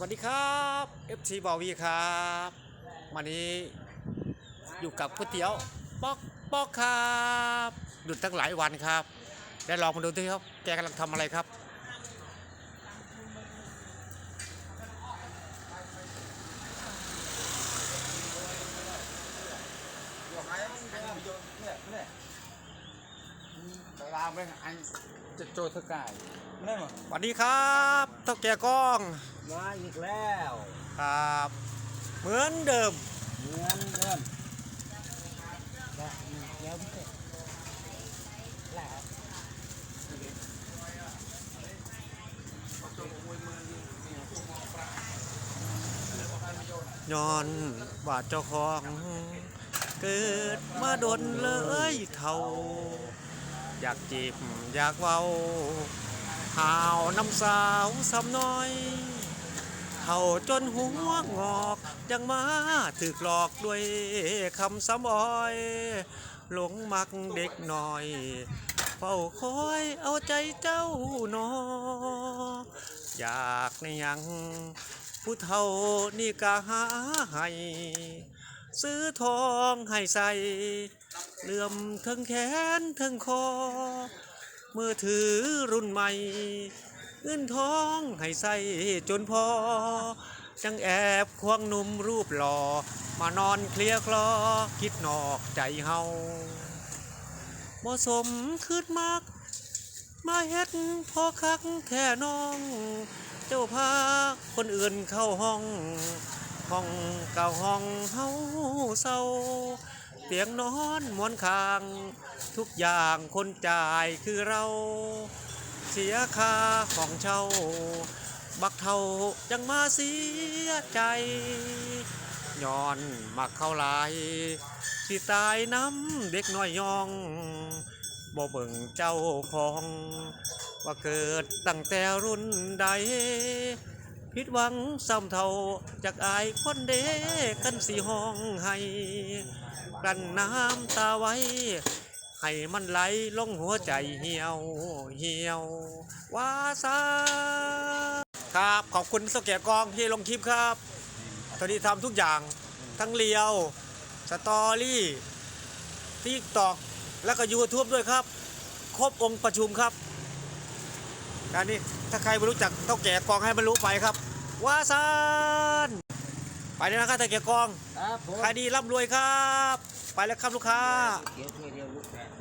วัสดีครับ FC บอวีครับ วันนี้อยู่กับก๋วยเตี๋ยวป๊อกป๊อกครับ หยุดตั้งหลายวันครับ ได้ลองมาดูทีครับ แกกำลังทำอะไรครับ ไปลามไปไอ้จะโจทกายไม่ได้หรอสวัสดีครับเท่าแก่กล้องมาอีกแล้วครับ เหมือนเดิมเหมือนเดิมและมีแก้วพิเศษและย้อนว่าเจ้าของ เกิดมาดนเลยเท่า อยากจีบอยากเว้าหาวน้ำสาวสำน้อยเท่าจนหัวงอกยังมาถึกหลอกด้วยคำซ้ำอ้อย หลงมักเด็กหน่อยเฝ้าคอยเอาใจเจ้าหนอ อยากในยังผู้เฒ่านี่กะหาให้ ซื้อทองให้ใส่เหลื่อมทั้งแขนทั้งคอ มือถือรุ่นใหม่ เงินทองให้ใส่จนพอ จังแอบควงหนุ่มรูปหล่อ มานอนเคลียร์คลอ คิดนอกใจเฮาบ่สมคืดมากมาเฮ็ดพอคักแท่น้อง เจ้าพาคนอื่นเข้าห้อง ห้องเก่าห้องเฮาเศร้าเตียงนอนมอนข้าง ทุกอย่างคนจ่ายคือเรา เสียค่าของเช่า บักเท่ายังมาเสียใจย้อนมักเข้าลายสิตายน้ำเด็กน้อยยองบ่เบิ่งเจ้าของ ว่าเกิดตั้งแต่รุ่นใด ผิดหวังซ้ำเท่าจากอายคนเด็กันสีห้องให้กันน้ำตาไว้ ให้มันไหลลงหัวใจเหี่ยวเหี่ยววาซาครับ ขอบคุณสแกกองที่ลงคลิปครับตอนนี้ทำทุกอย่างทั้งเลียว สตอรี่ทิกตอกแล้วก็ยูทูบด้วยครับ ครบองค์ประชุมครับ การนี้ถ้าใครไม่รู้จักเท่าแก่กองให้มันรู้ไปครับว่าซานไปเลยนะครับเท่าแก่กองครับผมขายดีร่ำรวยครับ ไปแล้วครับลูกค้า เกี๊ยวถ้วยเดียวลูกแพ